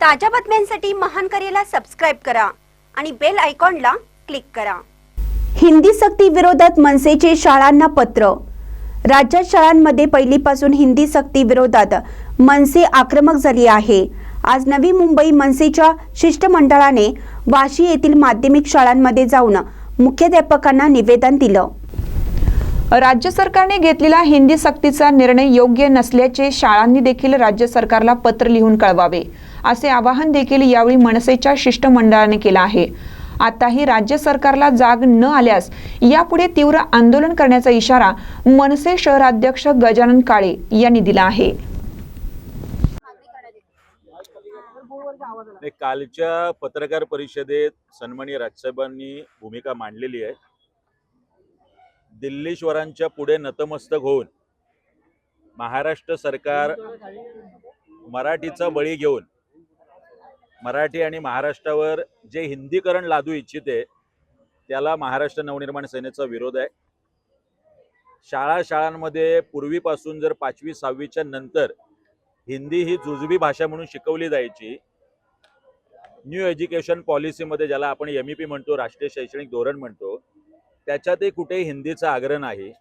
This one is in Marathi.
ताज्या बातम्यांसाठी महान करेला सबस्क्राईब करा आणि बेल आयकॉनला क्लिक करा. हिंदी सक्ती विरोधात मनसेचे शाळांना पत्र. राज्यात शाळांमध्ये पहिलीपासून हिंदी सक्ती विरोधात मनसे आक्रमक झाली आहे. आज नवी मुंबई मनसेच्या शिष्टमंडळाने वाशी येथील माध्यमिक शाळांमध्ये जाऊन मुख्याध्यापकांना निवेदन दिलं. राज्य सरकारने घेतलेला हिंदी सक्तीचा निर्णय योग्य नसल्याचे शाळांनी देखील राज्य सरकारला पत्र लिहून कळवावे असे आवाहन देखील यावेळी मनसेच्या शिष्टमंडळाने केलं आहे. आताही राज्य सरकारला जाग न आल्यास यापुढे तीव्र आंदोलन करण्याचा इशारा मनसे शहराध्यक्ष गजानन काळे यांनी दिला आहे. कालच्या पत्रकार परिषदेत सन्माननीय राजसाहेबांनी भूमिका मांडलेली आहे. दिल्लीश्वरांच्या पुढे नतमस्तक होऊन महाराष्ट्र सरकार मराठीचा बळी घेऊन मराठी आणि महाराष्ट्रावर जे हिंदीकरण लादू इच्छिते त्याला महाराष्ट्र नवनिर्माण सेनेचा विरोध आहे. शाळा शाळांमध्ये पूर्वीपासून जर पाचवी सहावीच्या नंतर हिंदी ही जुजबी भाषा म्हणून शिकवली जायची न्यू एज्युकेशन पॉलिसीमध्ये ज्याला आपण एम ई पी म्हणतो राष्ट्रीय शैक्षणिक धोरण म्हणतो त्याच्यातही कुठेही हिंदीचा आग्रह नाही.